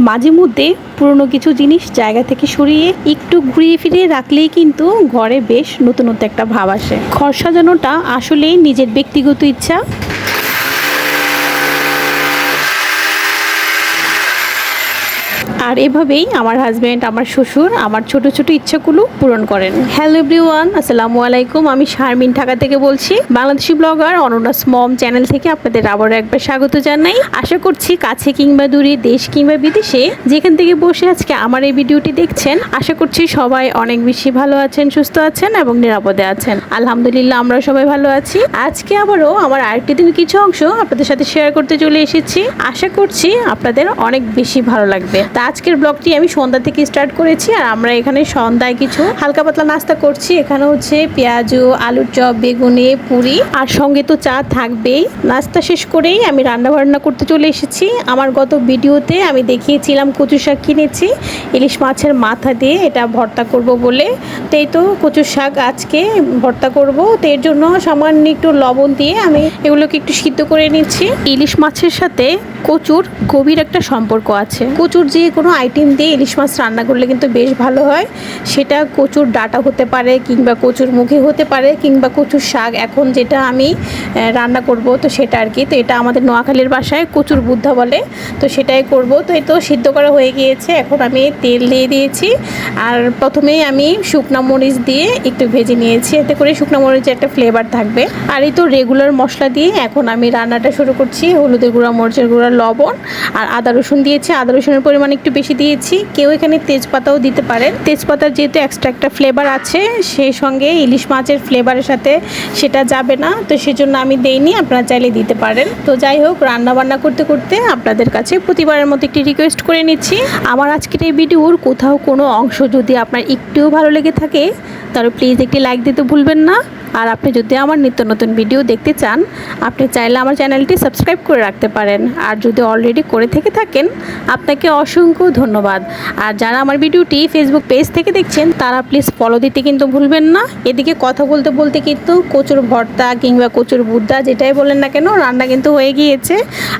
মাঝে মধ্যে পুরনো কিছু জিনিস জায়গা থেকে সরিয়ে একটু ঘুরিয়ে ফিরিয়ে রাখলেই কিন্তু ঘরে বেশ নতুনত্ব একটা ভাব আসে। ঘর সাজানোটা আসলেই নিজের ব্যক্তিগত ইচ্ছা আর এভাবেই আমার হাজব্যান্ড আমার শ্বশুর, আমার ছোট ছোট ইচ্ছাগুলো পূরণ করেন। হ্যালো এভরিওয়ান আসসালামু আলাইকুম। আমি শারমিন ঢাকা থেকে বলছি। বাংলাদেশি ব্লগার অননাস মম চ্যানেল থেকে আপনাদের আবারও একবার স্বাগত জানাই। আশা করছি কাছে কিংবা দূরে, দেশ কিংবা বিদেশে যেখান থেকে বসে আজকে আমার এই ভিডিওটি দেখছেন, আশা করছি সবাই অনেক বেশি ভালো আছেন, সুস্থ আছেন এবং নিরাপদে আছেন। আলহামদুলিল্লাহ আমরা সবাই ভালো আছি। আজকে আবারও আমার আরেকটি দিন কিছু অংশ আপনাদের সাথে শেয়ার করতে চলে এসেছি। আশা করছি আপনাদের অনেক বেশি ভালো লাগবে। তা আজকের ব্লগটি আমি সন্ধ্যা থেকে স্টার্ট করেছি আর আমরা এখানে সন্ধ্যায় কিছু হালকা পাতলা নাস্তা করছি। এখানে হচ্ছে পেঁয়াজু, আলুর চপ, বেগুনি, পুরি আর সঙ্গে তো চা থাকবেই। নাস্তা শেষ করেই আমি রান্না বান্না করতে চলে এসেছি। আমার গত ভিডিওতে আমি দেখিয়েছিলাম কচু শাক কিনেছি। ইলিশ মাছের মাথা দিয়ে এটা ভর্তা করব বলে। তো এই তো কচু শাক আজকে ভর্তা করব। তো এর জন্য সামান্য একটু লবণ দিয়ে আমি এগুলোকে একটু সিদ্ধ করে নিচ্ছি। ইলিশ মাছের সাথে কচুর গভীর একটা সম্পর্ক আছে। কচুর যে কোনো আইটেম দিয়ে ইলিশ মাছ রান্না করলে কিন্তু বেশ ভালো হয়। সেটা কচুর ডাটা হতে পারে কিংবা কচুর মুখে হতে পারে কিংবা কচুর শাক। এখন যেটা আমি রান্না করব তো সেটা আর কি তো এটা আমাদের নোয়াখালীর বাসায় কচুর বুদ্ধা বলে। তো সেটাই করব। তো এই তো সিদ্ধ করা হয়ে গিয়েছে। এখন আমি তেল দিয়ে দিয়েছি। আর প্রথমেই আমি শুকনা মরিচ দিয়ে একটু ভেজে নিয়েছি। এতে করে শুকনা মরিচের একটা ফ্লেভার থাকবে। আর এই তো রেগুলার মশলা দিয়ে এখন আমি রান্নাটা শুরু করছি। হলুদের গুঁড়া, মরিচের গুঁড়া, লবণ। আর আদা রসুন দিয়েছি। আদা রসুনের পরিমাণ একটু বেশি দিয়েছি। কেউ এখানে তেজপাতাও দিতে পারেন। তেজপাতার যেহেতু এক্সট্রা একটা ফ্লেভার আছে, সেই সঙ্গে ইলিশ মাছের ফ্লেভারের সাথে সেটা যাবে না। তো সেজন্য আমি দেইনি, আপনারা চাইলে দিতে পারেন। তো যাই হোক রান্না বান্না করতে করতে আপনাদের কাছে প্রতিবারের মতো একটি রিকোয়েস্ট করে নিচ্ছি। আমার আজকের এই ভিডিওর কোথাও কোনো অংশ যদি আপনার একটুও ভালো লেগে থাকে, তাহলে প্লিজ একটি লাইক দিতে ভুলবেন না। আর আপনি যদি আমার নিত্য নতুন ভিডিও দেখতে চান, আপনি চাইলে আমার চ্যানেলটি সাবস্ক্রাইব করে রাখতে পারেন। আর যদি অলরেডি করে থেকে থাকেন, আপনাকে অসংখ্য ধন্যবাদ। আর যারা আমার ভিডিওটি ফেসবুক পেজ থেকে দেখছেন, তারা প্লিজ ফলো দিতে কিন্তু ভুলবেন না। এদিকে কথা বলতে বলতে কিন্তু কচুর ভর্তা কিংবা কচুর বুদ্দা যেটাই বলেন না কেন, রান্না কিন্তু হয়ে গিয়েছে।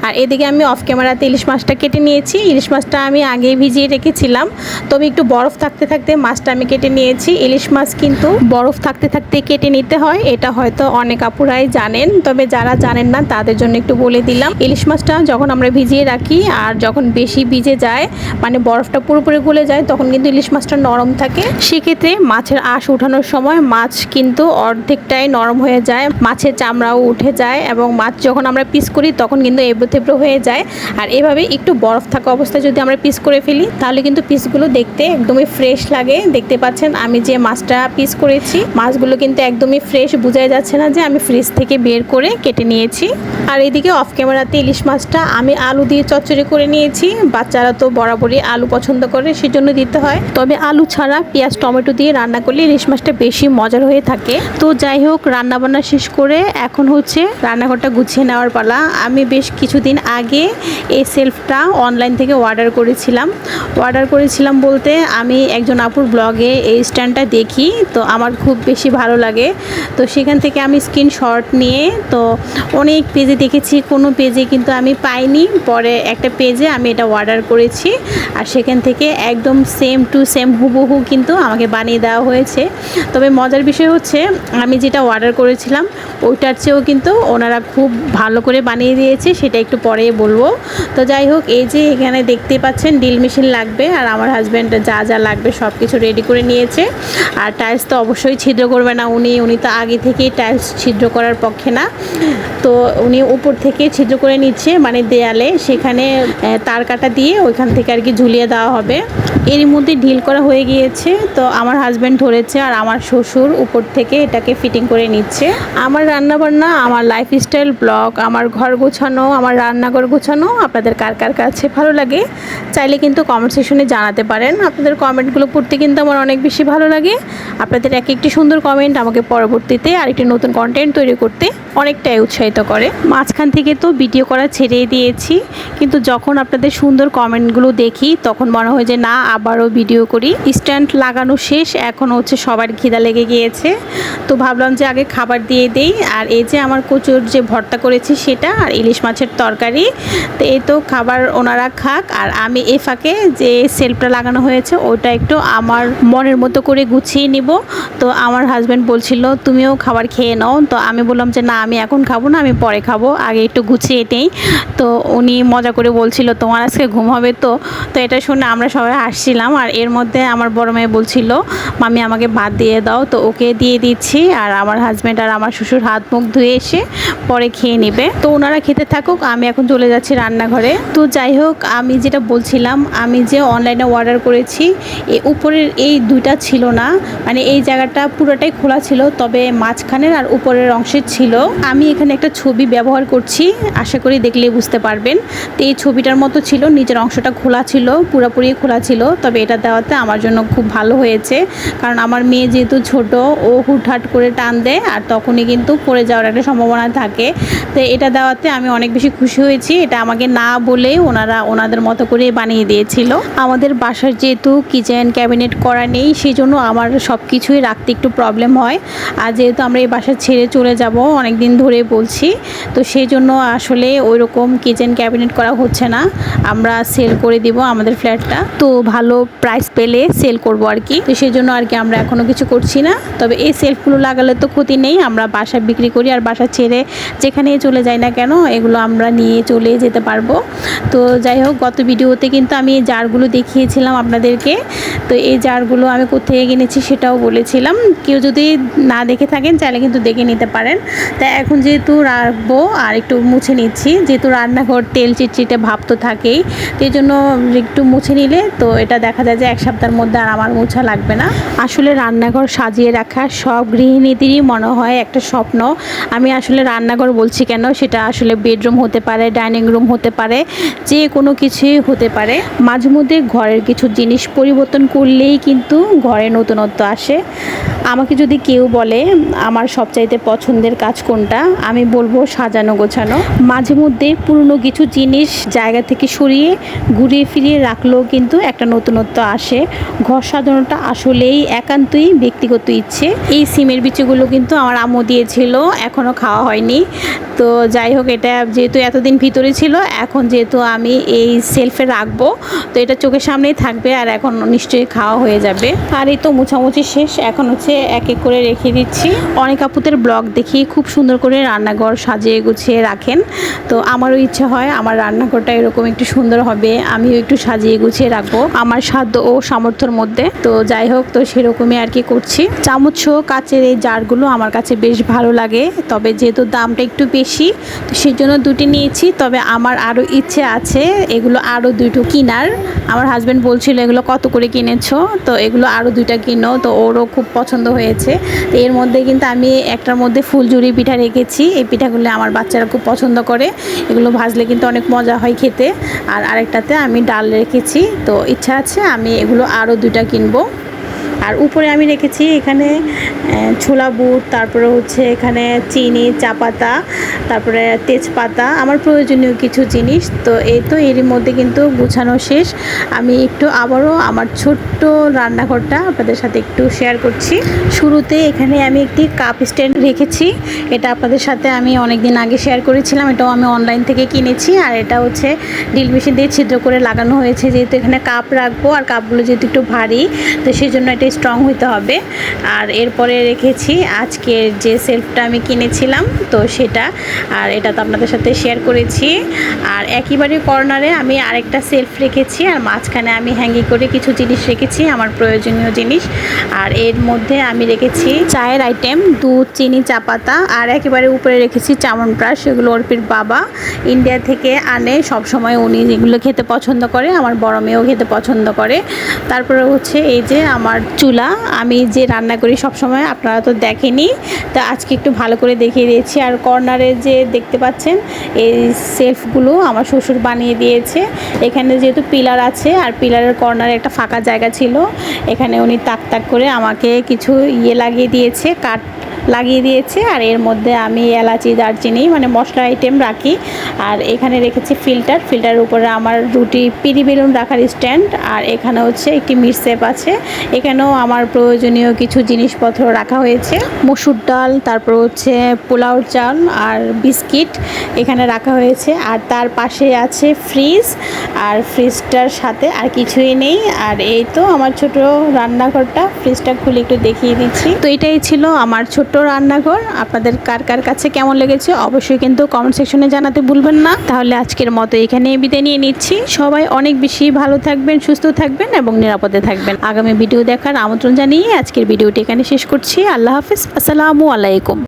আর এদিকে আমি অফ ক্যামেরাতে ইলিশ মাছটা কেটে নিয়েছি। ইলিশ মাছটা আমি আগেই ভিজিয়ে রেখেছিলাম। তবে একটু বরফ থাকতে থাকতে মাছটা আমি কেটে নিয়েছি। ইলিশ মাছ কিন্তু বরফ থাকতে থাকতে কেটে নিতে হয়, এটা হয়তো অনেক আপুরাই জানেন, তবে যারা জানেন না, তাদের জন্য একটু বলে দিলাম। ইলিশ মাছটা যখন আমরা ভিজিয়ে রাখি আর যখন বেশি ভিজে যায় মানে বরফটা পুরোপুরি গলে যায়, তখন কিন্তু ইলিশ মাছটা নরম থাকে। সেক্ষেত্রে মাছের আঁশ উঠানোর সময় মাছ কিন্তু অর্ধেকটাই নরম হয়ে যায়, মাছের চামড়াও উঠে যায় এবং মাছ যখন আমরা পিস করি, তখন কিন্তু এবড়ো থেবড়ো হয়ে যায়। আর এভাবে একটু বরফ থাকা অবস্থায় যদি আমরা পিস করে ফেলি, তাহলে কিন্তু পিসগুলো দেখতে একদমই ফ্রেশ লাগে। দেখতে পাচ্ছেন, আমি যে মাছটা পিস করেছি, মাছগুলো কিন্তু একদমই ফ্রেশ বোঝাই যাচ্ছে না যে আমি ফ্রিজ থেকে বের করে কেটে নিয়েছি। আর এদিকে অফ ক্যামেরাতে ইলিশ মাছটা আমি আলু দিয়ে চচ্চড়ি করে নিয়েছি। বাচ্চারা তো বরাবরই আলু পছন্দ করে, সেজন্য দিতে হয়। তবে আলু ছাড়া পেঁয়াজ, টমেটো দিয়ে রান্না করলে ইলিশ মাছটা বেশি মজার হয়ে থাকে। তো যাই হোক রান্না বান্না শেষ করে এখন হচ্ছে রান্নাঘরটা গুছিয়ে নেওয়ার পালা। আমি বেশ কিছুদিন আগে এই সেলফটা অনলাইন থেকে অর্ডার করেছিলাম। অর্ডার করেছিলাম বলতে আমি একজন আপুর ব্লগে এই স্ট্যান্ডটা দেখি, তো আমার খুব বেশি ভালো লাগে। তো সেখান থেকে আমি স্ক্রিনশট নিয়ে, তো অনেক পেজে দেখেছি, কোনো পেজে কিন্তু আমি পাইনি। পরে একটা পেজে আমি এটা অর্ডার করেছি আর সেখান থেকে একদম সেম টু সেম হুবহু কিন্তু আমাকে বানিয়ে দেওয়া হয়েছে। তবে মজার বিষয় হচ্ছে, আমি যেটা অর্ডার করেছিলাম, ওইটার চেয়েও কিন্তু ওনারা খুব ভালো করে বানিয়ে দিয়েছে, সেটা একটু পরে বলব। তো যাই হোক, এই যে এখানে দেখতেই পাচ্ছেন ড্রিল মেশিন লাগবে আর আমার হাজব্যান্ড যা যা লাগবে সব কিছু রেডি করে নিয়েছে। আর টাইলস তো অবশ্যই ছিদ্র করবে না উনি উনি তো আগে থেকেই টাইলস ছিদ্র করার পক্ষে না। তো উনি উপর থেকে ছিদ্র করে নিচ্ছে মানে দেয়ালে। সেখানে তার কাটা দিয়ে ওইখান থেকে আর কি ঝুলিয়ে দেওয়া হবে। এর মধ্যে ঢিল করা হয়ে গিয়েছে। তো আমার হাজব্যান্ড ধরেছে আর আমার শ্বশুর উপর থেকে এটাকে ফিটিং করে নিচ্ছে। আমার রান্না বান্না আমার লাইফস্টাইল ব্লগ, আমার ঘর গোছানো, আমার রান্নাঘর গোছানো, আপনাদের কার কার কাছে ভালো লাগে চাইলে কিন্তু কমেন্ট সেশনে জানাতে পারেন। আপনাদের কমেন্টগুলো পড়তে কিন্তু আমার অনেক বেশি ভালো লাগে। আপনাদের এক একটি সুন্দর কমেন্ট আমাকে পরবর্তী পরবর্তীতে আরেকটি নতুন কন্টেন্ট তৈরি করতে অনেকটাই উৎসাহিত করে। মাঝখান থেকে তো ভিডিও করা ছেড়ে দিয়েছি, কিন্তু যখন আপনাদের সুন্দর কমেন্টগুলো দেখি, তখন মনে হয় যে না, আবারও ভিডিও করি। স্ট্যান্ড লাগানো শেষ, এখন হচ্ছে সবার খিদা লেগে গিয়েছে। তো ভাবলাম যে আগে খাবার দিয়ে দেই, আর এই যে আমার কচুর যে ভর্তা করেছি সেটা, আর ইলিশ মাছের তরকারি, তো এই তো খাবার ওনারা খাক, আর আমি এ ফাঁকে যে সেলফটা লাগানো হয়েছে, ওটা একটু আমার মনের মতো করে গুছিয়ে নিব। তো আমার হাজব্যান্ড বলছিল তুমিও খাবার খেয়ে নাও। তো আমি বললাম যে, না, আমি এখন খাব না, আমি পরে খাব। আগে একটু গুছিয়ে নেই। তো উনি মজা করে বলছিল, তোমার আজকে ঘুম হবে তো? তো এটা শুনে আমরা সবাই হাসছিলাম। আর এর মধ্যে আমার বড় মেয়ে বলছিল, মামি, আমাকে ভাত দিয়ে দাও। তো ওকে দিয়ে দিচ্ছি। আর আমার হাজব্যান্ড আর আমার শ্বশুর হাত মুখ ধুয়ে এসে পরে খেয়ে নেবে। তো ওনারা খেতে থাকুক, আমি এখন চলে যাচ্ছি রান্নাঘরে। তো যাই হোক, আমি যেটা বলছিলাম, আমি যে অনলাইনে অর্ডার করেছি উপরের এই দুইটা ছিল না। মানে এই জায়গাটা পুরোটাই খোলা ছিল, তবে মাঝখানের আর উপরের অংশে ছিল। আমি এখানে একটা ছবি ব্যবহার করছি, আশা করি দেখলেই বুঝতে পারবেন। তো এই ছবিটার মতো ছিল নিচের অংশটা খোলা ছিল, পুরোপুরি খোলা ছিল, তবে এটা দেওয়াতে আমার জন্য খুব ভালো হয়েছে। কারণ আমার মেয়ে যেহেতু ছোট, ও হুটহাট করে টান দেয় আর তখনই কিন্তু পড়ে যাওয়ার একটা সম্ভাবনা থাকে। তো এটা দেওয়াতে আমি অনেক বেশি খুশি হয়েছি। এটা আমাকে না বলে ওনারা ওনাদের মতো করে বানিয়ে দিয়েছিল। আমাদের বাসার যেহেতু কিচেন ক্যাবিনেট করা নেই সেই জন্য আমার সব কিছুই রাখতে একটু প্রবলেম হয়। আর যেহেতু আমরা এই বাসা ছেড়ে চলে যাব অনেক দিন ধরে বলছি, তো সেই জন্য আসলে ওই রকম কিচেন ক্যাবিনেট করা হচ্ছে না। আমরা সেল করে দিব আমাদের ফ্ল্যাটটা তো ভালো প্রাইস পেলে সেল করব আর কি। তো সেই জন্য আর কি আমরা এখনও কিছু করছি না। তবে এই সেলফগুলো লাগালে তো ক্ষতি নেই, আমরা বাসা বিক্রি করি আর বাসা ছেড়ে যেখানে চলে যাই না কেন, এগুলো আমরা নিয়ে চলে যেতে পারব। তো যাই হোক, গত ভিডিওতে কিন্তু আমি এই জারগুলো দেখিয়েছিলাম আপনাদেরকে। তো এই জারগুলো আমি কোথেকে কিনেছি সেটাও বলেছিলাম। কেউ যদি না দেখে থাকেন, চাইলে কিন্তু দেখে নিতে পারেন। তা এখন যেহেতু রাখব আর একটু মুছে নিচ্ছি, যেহেতু রান্নাঘর তেল চিটচিটে ভাব তো থাকেই, তো এই জন্য একটু মুছে নিলে তো এটা দেখা যায় যে এক সপ্তাহের মধ্যে আর আমার মোছা লাগবে না। আসলে রান্নাঘর সাজিয়ে রাখা সব গৃহিণীদেরই মনে হয় একটা স্বপ্ন। আমি আসলে রান্নাঘর বলছি কেন, সেটা আসলে বেডরুম হতে পারে, ডাইনিং রুম হতে পারে, যে কোনো কিছুই হতে পারে। মাঝে মধ্যে ঘরের কিছু জিনিস পরিবর্তন করলেই কিন্তু ঘরে নতুনত্ব আসে। আমাকে যদি কেউ বলে আমার সবচাইতে পছন্দের কাজ কোনটা? আমি বলব সাজানো গোছানো। মাঝে মধ্যে পুরনো কিছু জিনিস জায়গা থেকে সরিয়ে ঘুরিয়ে ফিরিয়ে রাখলেও কিন্তু একটা নতুনত্ব আসে। ঘর সাজানোটা আসলেই একান্তই ব্যক্তিগত ইচ্ছে। এই সিমের বিচিগুলো কিন্তু আমার আম্মু দিয়েছিল এখনও খাওয়া হয়নি। তো যাই হোক, এটা যেহেতু এতদিন ভিতরে ছিল, এখন যেহেতু আমি এই সেলফে রাখব, তো এটা চোখের সামনেই থাকবে আর এখন নিশ্চয়ই খাওয়া হয়ে যাবে। আর এই তো মোছামুছি শেষ, এখন হচ্ছে এক এক করে রেখে দিচ্ছি। অনেক আপুদের ব্লগ দেখি, খুব সুন্দর করে রান্নাঘর সাজিয়ে গুছিয়ে রাখেন। তো আমারও ইচ্ছা হয়, আমার রান্নাঘরটা এরকম একটু সুন্দর হবে, আমিও একটু সাজিয়ে গুছিয়ে রাখব আমার সাধ্য ও সামর্থ্যর মধ্যে। তো যাই হোক, তো সেরকমই আর কি করছি। চামচ কাচের এই জারগুলো আমার কাছে বেশ ভালো লাগে, তবে যেহেতু দামটা একটু বেশি, তো সেই জন্য দুটি নিয়েছি, তবে আমার আরও ইচ্ছে আছে এগুলো আরও দুটো কিনার। আমার হাজব্যান্ড বলছিল, এগুলো কত করে কিনেছো? তো এগুলো আরও দুইটা কিনো, তো ওরও খুব পছন্দ হয়েছে। এর মধ্যে কিন্তু আমি একটার মধ্যে ফুলঝুরি পিঠা রেখেছি। এই পিঠাগুলো আমার বাচ্চারা খুব পছন্দ করে। এগুলো ভাজলে কিন্তু অনেক মজা হয় খেতে। আর আরেকটাতে আমি ডাল রেখেছি। তো ইচ্ছা আছে আমি এগুলো আরও দুইটা কিনবো। আর উপরে আমি রেখেছি এখানে ছোলা বুট, তারপরে হচ্ছে এখানে চিনি, চা পাতা, তারপরে তেজপাতা, আমার প্রয়োজনীয় কিছু জিনিস। তো এই তো এরই মধ্যে কিন্তু গুছানো শেষ। আমি একটু আবারও আমার ছোট্ট রান্নাঘরটা আপনাদের সাথে একটু শেয়ার করছি। শুরুতে এখানে আমি একটি কাপ স্ট্যান্ড রেখেছি। এটা আপনাদের সাথে আমি অনেক দিন আগে শেয়ার করেছিলাম। এটাও আমি অনলাইন থেকে কিনেছি। আর এটা হচ্ছে ড্রিল মেশিন দিয়ে ছিদ্র করে লাগানো হয়েছে। যেহেতু এখানে কাপ রাখব, আর কাপগুলো যেহেতু একটু ভারী, তো সেই জন্য এটা স্ট্রং হতে হবে। আর এরপরে রেখেছি, আজকের যে সেলফটা আমি কিনেছিলাম, তো সেটা। আর এটা তো আপনাদের সাথে শেয়ার করেছি। আর একইবারে কর্নারে আমি আরেকটা সেলফ রেখেছি, আর মাঝখানে আমি হ্যাঙ্গি করে কিছু জিনিস রেখেছি, আমার প্রয়োজনীয় জিনিস। আর এর মধ্যে আমি রেখেছি চায়ের আইটেম দুধ, চিনি, চা পাতা, আর একেবারে উপরে রেখেছি চামন ব্রাশ সেগুলো অর্পির বাবা। ইন্ডিয়া থেকে আনে সব সময় উনি যেগুলো খেতে পছন্দ করে, আমার বড় মেয়েও খেতে পছন্দ করে। তারপরে হচ্ছে এই যে আমার চুলা আমি যে রান্না করি সব সময় আপনারা তো দেখেনি, তা আজকে একটু ভালো করে দেখিয়ে দিয়েছি। আর কর্নারে যে দেখতে পাচ্ছেন, এই সেলফগুলো আমার শ্বশুর বানিয়ে দিয়েছে। এখানে যেহেতু পিলার আছে, আর পিলারের কর্নারে একটা ফাঁকা জায়গা ছিল, এখানে উনি তাক তাক করে আমাকে কিছু ইয়ে লাগিয়ে দিয়েছে, কাঠ লাগিয়ে দিয়েছে আর এর মধ্যে আমি এলাচি, দারচিনি মানে মশলা আইটেম রাখি। আর এখানে রেখেছি ফিল্টার ফিল্টারের উপরে আমার দুটি পিরি বেলুন রাখার স্ট্যান্ড আর এখানে হচ্ছে একটি মিরসেপ আছে। এখানেও আমার প্রয়োজনীয় কিছু জিনিসপত্র রাখা হয়েছে। মসুর ডাল, তারপর হচ্ছে পোলাও চাল আর বিস্কিট এখানে রাখা হয়েছে। আর তার পাশে আছে ফ্রিজ আর ফ্রিজটার সাথে আর কিছুই নেই। আর এই তো আমার ছোট রান্নাঘরটা। ফ্রিজটা খুলে একটু দেখিয়ে দিচ্ছি। তো এটাই ছিল আমার ছোট্ট রান্নাঘর। আপনাদের কার কার কাছে কেমন লেগেছে অবশ্যই কিন্তু কমেন্ট সেকশনে জানাতে ভুলবেন না। তাহলে আজকের মতো এখানে বিদায় নিয়ে নিচ্ছি। সবাই অনেক বেশি ভালো থাকবেন, সুস্থ থাকবেন এবং নিরাপদে থাকবেন। আগামী ভিডিও দেখার আমন্ত্রণ জানিয়ে আজকের ভিডিওটি এখানে শেষ করছি। আল্লাহ হাফিজ। আসসালামু আলাইকুম।